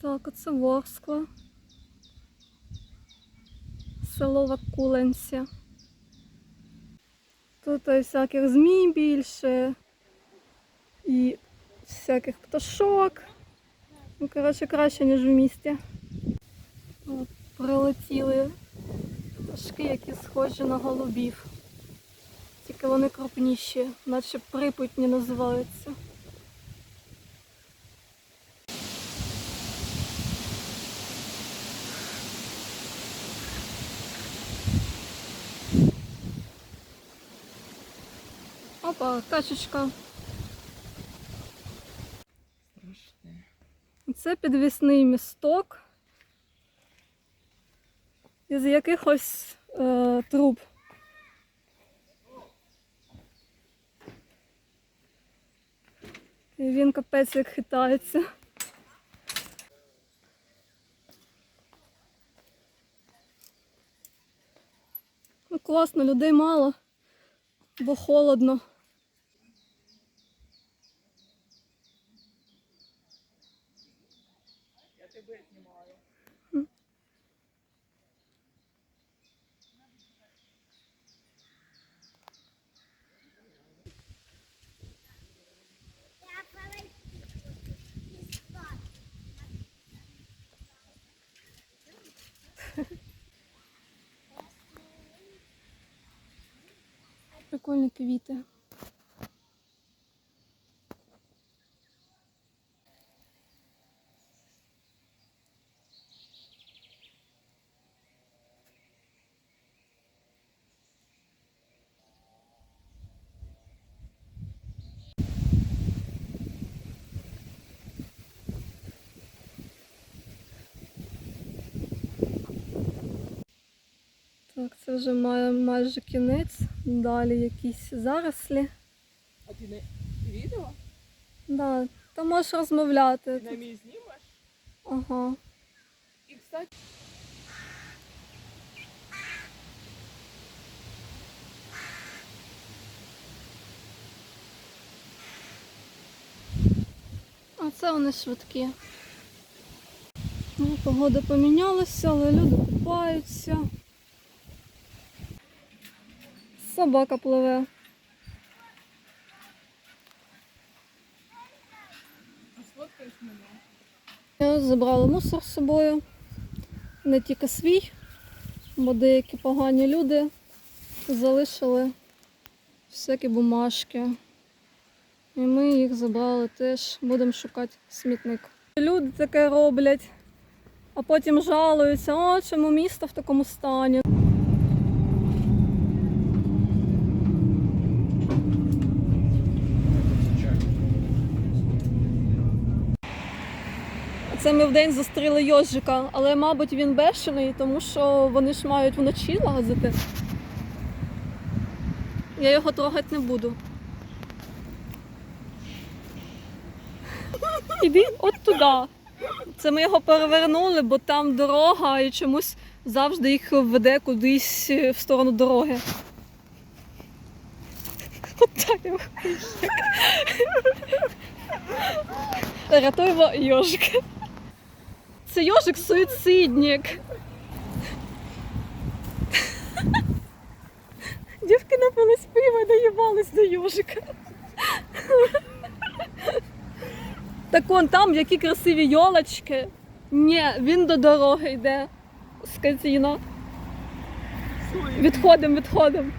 Так, оце Ворскла. Село Вакуленці. Тут всяких змій більше. І всяких пташок. Ну, коротше, краще, ніж в місті. От, прилетіли пташки, які схожі на голубів. Тільки вони крупніші, наче припутні називаються. Опа, качечка. Страшне. Це підвісний місток із якихось е, труб. І він капець як хитається. Ну, класно, людей мало, бо холодно. Прикольні квіти. Так, це вже має майже кінець. Далі якісь зарослі. А ти не відео? Да, та можеш розмовляти. Ти на мій знімеш? Ага. І, кстати, А це вони швидкі. Ну, погода помінялася, але люди купаються. Собака пливе. Я забрала мусор з собою. Не тільки свій, бо деякі погані люди залишили всякі бумажки. І ми їх забрали теж. Будемо шукати смітник. Люди таке роблять, а потім жалуються, о, чому місто в такому стані. Це ми вдень зустріли йожика, але, мабуть, він бешений, тому що вони ж мають вночі лазити. Я його трогати не буду. Іди от туди. Це ми його перевернули, бо там дорога і чомусь завжди їх веде кудись в сторону дороги. От так його. Рятуємо йожика. Це йожик суїцидник. Дівки напились пива і доїбались до йожика. Так он там які красиві йолочки. Ні, він до дороги йде. Скотіна. Відходимо, відходимо.